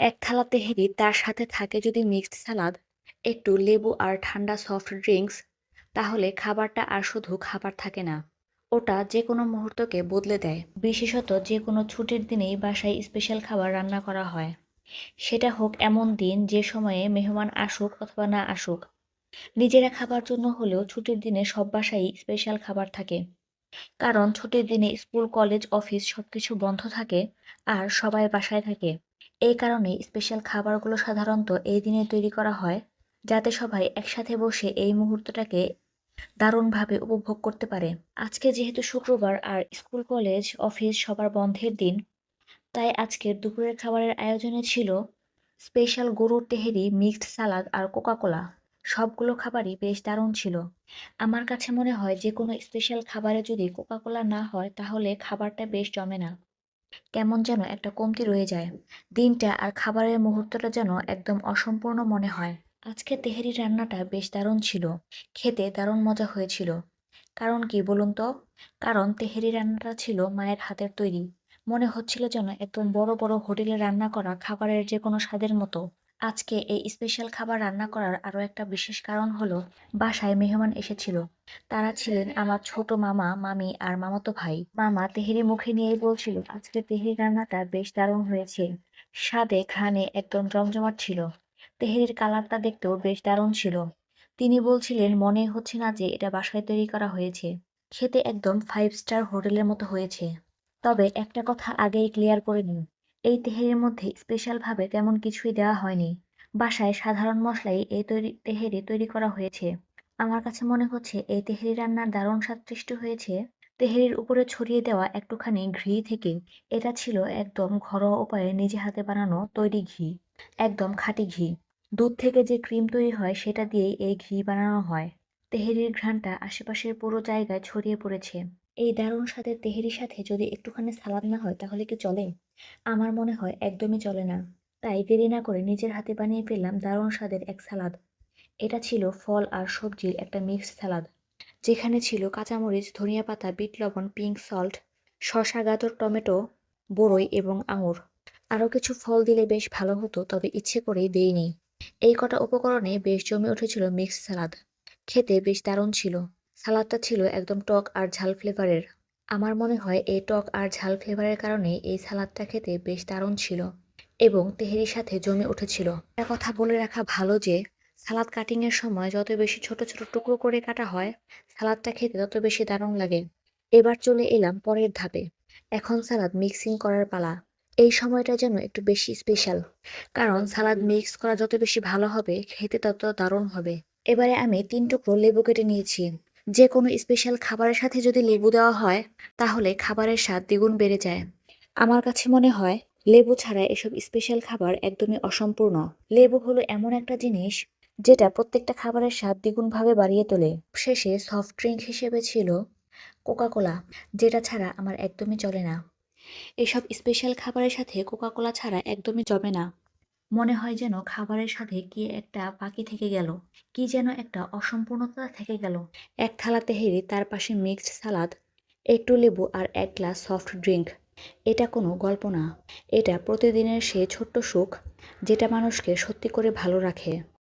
এক থালা তেহেরি তার সাথে থাকে যদি মিক্সড সালাদ একটু লেবু আর ঠান্ডা সফট ড্রিঙ্কস, তাহলে খাবারটা আর শুধু খাবার থাকে না। ওটা যে কোনো মুহূর্তকে বদলে দেয়। বিশেষত যে কোনো ছুটির দিনেই বাসায় স্পেশাল খাবার রান্না করা হয়। সেটা হোক এমন দিন যে সময়ে মেহমান আসুক অথবা না আসুক। নিজেরা খাবার জন্য হলেও ছুটির দিনে সব বাসায় স্পেশাল খাবার থাকে। কারণ ছুটির দিনে স্কুল, কলেজ, অফিস সবকিছু বন্ধ থাকে আর সবাই বাসায় থাকে। এই কারণে স্পেশাল খাবারগুলো সাধারণত এই দিনে তৈরি করা হয়, যাতে সবাই একসাথে বসে এই মুহূর্তটাকে দারুণভাবে উপভোগ করতে পারে। আজকে যেহেতু শুক্রবার আর স্কুল, কলেজ, অফিস সবার বন্ধের দিন, তাই আজকের দুপুরের খাবারের আয়োজনে ছিল স্পেশাল গরুর তেহেরি, মিক্সড সালাদ আর কোকাকোলা। সবগুলো খাবারই বেশ দারুণ ছিল। আমার কাছে মনে হয় যে কোনো স্পেশাল খাবারে যদি কোকাকোলা না হয়, তাহলে খাবারটা বেশ জমে না। কেমন যেন একটা কমতি রয়ে যায়। দিনটা আর খাবারের মুহূর্তটা যেন একদম অসম্পূর্ণ মনে হয়। আজকে তেহেরি রান্নাটা বেশ দারুণ ছিল। খেতে দারুণ মজা হয়েছিল। কারণ কি বলুন তো? কারণ তেহেরি রান্নাটা ছিল মায়ের হাতের তৈরি। মনে হচ্ছিল যেন একদম বড় বড় হোটেলে রান্না করা খাবারের যে কোনো স্বাদের মতো। আজকে এই স্পেশাল খাবার রান্না করার আরও একটা বিশেষ কারণ হলো, বাসায় মেহমান এসেছিল। তারা ছিলেন আমার ছোট মামা, মামি আর মামাতো ভাই। মামা তেহেরি মুখে নিয়েই বলছিল, আজকে তেহেরি রান্নাটা বেশ দারুণ হয়েছে। স্বাদে ঘ্রাণে একদম জমজমাট ছিল। তেহেরির কালারটা দেখতেও বেশ দারুণ ছিল। তিনি বলছিলেন, মনে হচ্ছে না যে এটা বাসায় তৈরি করা হয়েছে। খেতে একদম ফাইভ স্টার হোটেলের মতো হয়েছে। তবে একটা কথা আগেই ক্লিয়ার করে নিন এই তেহেরির মধ্যে স্পেশালভাবে তেমন কিছুই দেওয়া হয়নি। বাসায় সাধারণ মশলাই এই তৈরি, তেহেরি তৈরি করা হয়েছে। আমার কাছে মনে হচ্ছে এই তেহেরি রান্নার দারুণ স্বাদ সৃষ্টি হয়েছে। তেহেরির উপরে ছড়িয়ে দেওয়া একটুখানি ঘি থেকে এটা ছিল একদম ঘরোয়া উপায়ে নিজে হাতে বানানো তৈরি ঘি, একদম খাঁটি ঘি। দুধ থেকে যে ক্রিম তৈরি হয় সেটা দিয়েই এই ঘি বানানো হয়। তেহেরির ঘ্রাণটা আশেপাশের পুরো জায়গায় ছড়িয়ে পড়েছে। এই দারুণ স্বাদের তেহেরির সাথে যদি একটুখানি সালাদ না হয়, তাহলে কি চলে? আমার মনে হয় একদমই চলে না। তাই দেরি না করে নিজের হাতে বানিয়ে ফেললাম দারুণ স্বাদের এক সালাদ। এটা ছিল ফল আর সবজির একটা মিক্সড সালাদ, যেখানে ছিল কাঁচামরিচ, ধনিয়া পাতা, বিট লবণ, পিঙ্ক সল্ট শশা গাজর, টমেটো বড়ই এবং আঙুর। আরও কিছু ফল দিলে বেশ ভালো হতো, তবে ইচ্ছে করেই দেইনি। এই কটা উপকরণে বেশ জমে উঠেছিল মিক্সড সালাদ। খেতে বেশ দারুণ ছিল। সালাদটা ছিল একদম টক আর ঝাল ফ্লেভারের। আমার মনে হয় এই টক আর ঝাল ফ্লেভারের কারণে এই সালাদটা খেতে বেশ দারুণ ছিল এবং তেহেরির সাথে জমে উঠেছিল। একটা কথা বলে রাখা ভালো যে, সালাদ কাটিংয়ের সময় যত বেশি ছোট ছোট টুকরো করে কাটা হয়, সালাদটা খেতে তত বেশি দারুণ লাগে। এবার চলে এলাম পরের ধাপে। এখন সালাদ মিক্সিং করার পালা। এই সময়টা যেন একটু বেশি স্পেশাল। কারণ সালাদ মিক্স করা যত বেশি ভালো হবে, খেতে তত দারুণ হবে। এবারে আমি তিন টুকরো লেবু কেটে নিয়েছি। যে কোনো স্পেশাল খাবারের সাথে যদি লেবু দেওয়া হয়, তাহলে খাবারের স্বাদ দ্বিগুণ বেড়ে যায়। আমার কাছে মনে হয়, লেবু ছাড়া এসব স্পেশাল খাবার একদমই অসম্পূর্ণ। লেবু হলো এমন একটা জিনিস, যেটা প্রত্যেকটা খাবারের স্বাদ দ্বিগুণভাবে বাড়িয়ে তোলে। শেষে সফট ড্রিঙ্ক হিসেবে ছিল কোকাকোলা যেটা ছাড়া আমার একদমই চলে না। এসব স্পেশাল খাবারের সাথে কোকাকোলা ছাড়া একদমই জমে না। মনে হয় যেন খাবারের সাথে কি একটা বাকি থেকে গেল, কি যেন একটা অসম্পূর্ণতা থেকে গেল। এক থালা তেহেরি তার পাশে মিক্সড সালাদ, একটু লেবু আর এক গ্লাস সফট ড্রিঙ্ক এটা কোনো গল্প না। এটা প্রতিদিনের সে ছোট্ট সুখ, যেটা মানুষকে সত্যি করে ভালো রাখে।